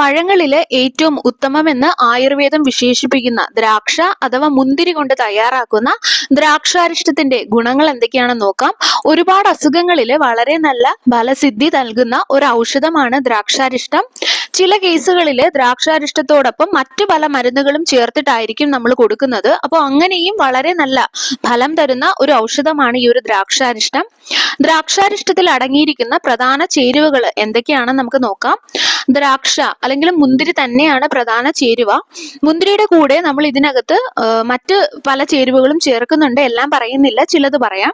പഴങ്ങളിൽ ഏറ്റവും ഉത്തമമെന്ന് ആയുർവേദം വിശേഷിപ്പിക്കുന്ന ദ്രാക്ഷ അഥവാ മുന്തിരി കൊണ്ട് തയ്യാറാക്കുന്ന ദ്രാക്ഷാരിഷ്ടത്തിന്റെ ഗുണങ്ങൾ എന്തൊക്കെയാണെന്ന് നോക്കാം. ഒരുപാട് അസുഖങ്ങളിൽ വളരെ നല്ല ഫലസിദ്ധി നൽകുന്ന ഒരു ഔഷധമാണ് ദ്രാക്ഷാരിഷ്ടം. ചില കേസുകളിൽ ദ്രാക്ഷാരിഷ്ടത്തോടൊപ്പം മറ്റു പല മരുന്നുകളും ചേർത്തിട്ടായിരിക്കും നമ്മൾ കൊടുക്കുന്നത്. അപ്പോൾ അങ്ങനെയും വളരെ നല്ല ഫലം തരുന്ന ഒരു ഔഷധമാണ് ഈ ഒരു ദ്രാക്ഷാരിഷ്ടം. ദ്രാക്ഷാരിഷ്ടത്തിൽ അടങ്ങിയിരിക്കുന്ന പ്രധാന ചേരുവകൾ എന്തൊക്കെയാണെന്ന് നമുക്ക് നോക്കാം. ദ്രാക്ഷ അല്ലെങ്കിൽ മുന്തിരി തന്നെയാണ് പ്രധാന ചേരുവ. മുന്തിരിയുടെ കൂടെ നമ്മൾ ഇതിനകത്ത് മറ്റ് പല ചേരുവകളും ചേർക്കുന്നുണ്ട്. എല്ലാം പറയുന്നില്ല. ചിലത് പറയാം.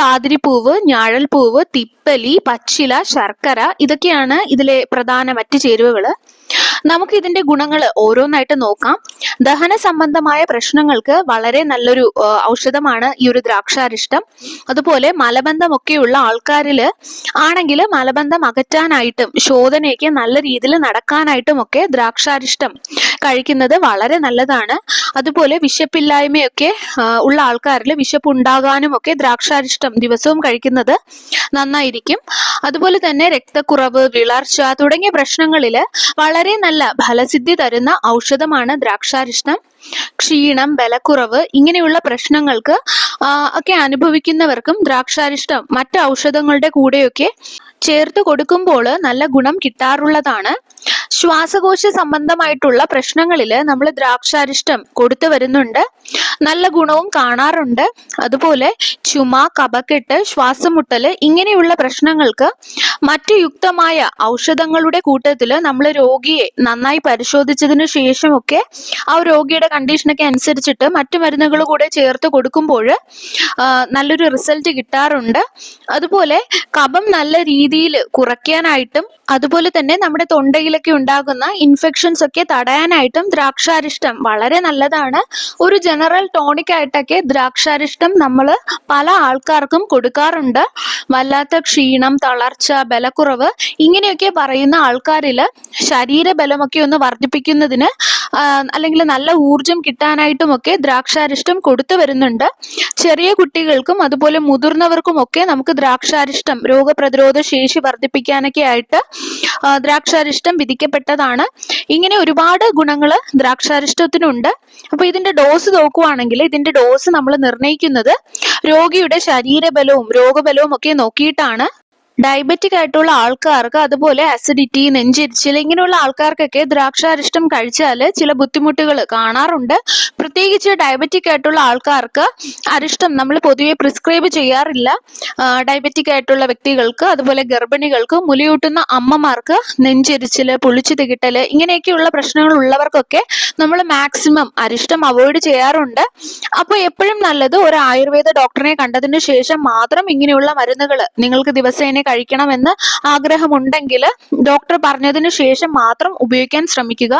താതിരിപ്പൂവ് ഞാഴൽപ്പൂവ് തിപ്പലി പച്ചില ശർക്കര ഇതൊക്കെയാണ് ഇതിലെ പ്രധാന മറ്റ് ചേരുവകൾ. നമുക്ക് ഇതിന്റെ ഗുണങ്ങൾ ഓരോന്നായിട്ട് നോക്കാം. ദഹന സംബന്ധമായ പ്രശ്നങ്ങൾക്ക് വളരെ നല്ലൊരു ഔഷധമാണ് ഈ ഒരു ദ്രാക്ഷാരിഷ്ടം. അതുപോലെ മലബന്ധമൊക്കെയുള്ള ആൾക്കാരിൽ ആണെങ്കിൽ മലബന്ധം അകറ്റാനായിട്ടും ശോധനയൊക്കെ നല്ല രീതിയിൽ നടക്കാനായിട്ടും ഒക്കെ ദ്രാക്ഷാരിഷ്ടം കഴിക്കുന്നത് വളരെ നല്ലതാണ്. അതുപോലെ വിശപ്പില്ലായ്മയൊക്കെ ഉള്ള ആൾക്കാരിൽ വിശപ്പ് ഉണ്ടാകാനും ഒക്കെ ദ്രാക്ഷാരിഷ്ടം ദിവസവും കഴിക്കുന്നത് നന്നായിരിക്കും. അതുപോലെ തന്നെ രക്തക്കുറവ് വിളർച്ച തുടങ്ങിയ പ്രശ്നങ്ങളിൽ വളരെ നല്ല ഫലസിദ്ധി തരുന്ന ഔഷധമാണ് ദ്രാക്ഷാരിഷ്ണം. ക്ഷീണം ബലക്കുറവ് ഇങ്ങനെയുള്ള പ്രശ്നങ്ങൾക്ക് ഒക്കെ അനുഭവിക്കുന്നവർക്കും ദ്രാക്ഷാരിഷ്ടം മറ്റ് ഔഷധങ്ങളുടെ കൂടെയൊക്കെ ചേർത്ത് കൊടുക്കുമ്പോൾ നല്ല ഗുണം കിട്ടാറുള്ളതാണ്. ശ്വാസകോശ സംബന്ധമായിട്ടുള്ള പ്രശ്നങ്ങളിൽ നമ്മൾ ദ്രാക്ഷാരിഷ്ടം കൊടുത്തു വരുന്നുണ്ട്. നല്ല ഗുണവും കാണാറുണ്ട്. അതുപോലെ ചുമ കപക്കെട്ട് ശ്വാസമുട്ടൽ ഇങ്ങനെയുള്ള പ്രശ്നങ്ങൾക്ക് മറ്റു യുക്തമായ ഔഷധങ്ങളുടെ കൂട്ടത്തിൽ നമ്മൾ രോഗിയെ നന്നായി പരിശോധിച്ചതിന് ശേഷമൊക്കെ ആ രോഗിയുടെ കണ്ടീഷനൊക്കെ അനുസരിച്ചിട്ട് മറ്റു മരുന്നുകൾ കൂടെ ചേർത്ത് കൊടുക്കുമ്പോൾ നല്ലൊരു റിസൾട്ട് കിട്ടാറുണ്ട്. അതുപോലെ കഫം നല്ല രീതിയിൽ കുറയ്ക്കാനായിട്ടും അതുപോലെ തന്നെ നമ്മുടെ തൊണ്ടയിലൊക്കെ ഉണ്ടാകുന്ന ഇൻഫെക്ഷൻസ് ഒക്കെ തടയാനായിട്ടും ദ്രാക്ഷാരിഷ്ടം വളരെ നല്ലതാണ്. ഒരു ജനറൽ ടോണിക് ആയിട്ടൊക്കെ ദ്രാക്ഷാരിഷ്ടം നമ്മൾ പല ആൾക്കാർക്കും കൊടുക്കാറുണ്ട്. വല്ലാത്ത ക്ഷീണം തളർച്ച ബലക്കുറവ് ഇങ്ങനെയൊക്കെ പറയുന്ന ആൾക്കാരിൽ ശരീരബലമൊക്കെ ഒന്ന് വർദ്ധിപ്പിക്കുന്നതിന് അല്ലെങ്കിൽ നല്ല ഊർജം കിട്ടാനായിട്ടും ഒക്കെ ദ്രാക്ഷാരിഷ്ടം കൊടുത്തു വരുന്നുണ്ട്. ചെറിയ കുട്ടികൾക്കും അതുപോലെ മുതിർന്നവർക്കും ഒക്കെ നമുക്ക് ദ്രാക്ഷാരിഷ്ടം രോഗപ്രതിരോധ ശേഷി വർദ്ധിപ്പിക്കാനൊക്കെ ആയിട്ട് ദ്രാക്ഷാരിഷ്ടം വിധിക്കപ്പെട്ടതാണ്. ഇങ്ങനെ ഒരുപാട് ഗുണങ്ങൾ ദ്രാക്ഷാരിഷ്ടത്തിനുണ്ട്. അപ്പൊ ഇതിന്റെ ഡോസ് നോക്കുവാണെങ്കിൽ ഇതിന്റെ ഡോസ് നമ്മൾ നിർണയിക്കുന്നത് രോഗിയുടെ ശരീരബലവും രോഗബലവും ഒക്കെ നോക്കിയിട്ടാണ്. ഡയബറ്റിക് ആയിട്ടുള്ള ആൾക്കാർക്ക് അതുപോലെ അസിഡിറ്റി നെഞ്ചിരിച്ചിൽ ഇങ്ങനെയുള്ള ആൾക്കാർക്കൊക്കെ ദ്രാക്ഷാരിഷ്ടം കഴിച്ചാൽ ചില ബുദ്ധിമുട്ടുകൾ കാണാറുണ്ട്. പ്രത്യേകിച്ച് ഡയബറ്റിക് ആയിട്ടുള്ള ആൾക്കാർക്ക് അരിഷ്ടം നമ്മൾ പൊതുവെ പ്രിസ്ക്രൈബ് ചെയ്യാറില്ല. ഡയബറ്റിക് ആയിട്ടുള്ള വ്യക്തികൾക്ക് അതുപോലെ ഗർഭിണികൾക്ക് മുലയൂട്ടുന്ന അമ്മമാർക്ക് നെഞ്ചിരിച്ചിൽ പുളിച്ചു തികിട്ടൽ ഇങ്ങനെയൊക്കെയുള്ള പ്രശ്നങ്ങൾ ഉള്ളവർക്കൊക്കെ നമ്മൾ മാക്സിമം അരിഷ്ടം അവോയ്ഡ് ചെയ്യാറുണ്ട്. അപ്പോൾ എപ്പോഴും നല്ലത് ഒരു ആയുർവേദ ഡോക്ടറിനെ കണ്ടതിന് ശേഷം മാത്രം ഇങ്ങനെയുള്ള മരുന്നുകൾ നിങ്ങൾക്ക് ദിവസേന കഴിക്കണമെന്ന് ആഗ്രഹമുണ്ടെങ്കിൽ ഡോക്ടർ പറഞ്ഞതിന് ശേഷം മാത്രം ഉപയോഗിക്കാൻ ശ്രമിക്കുക.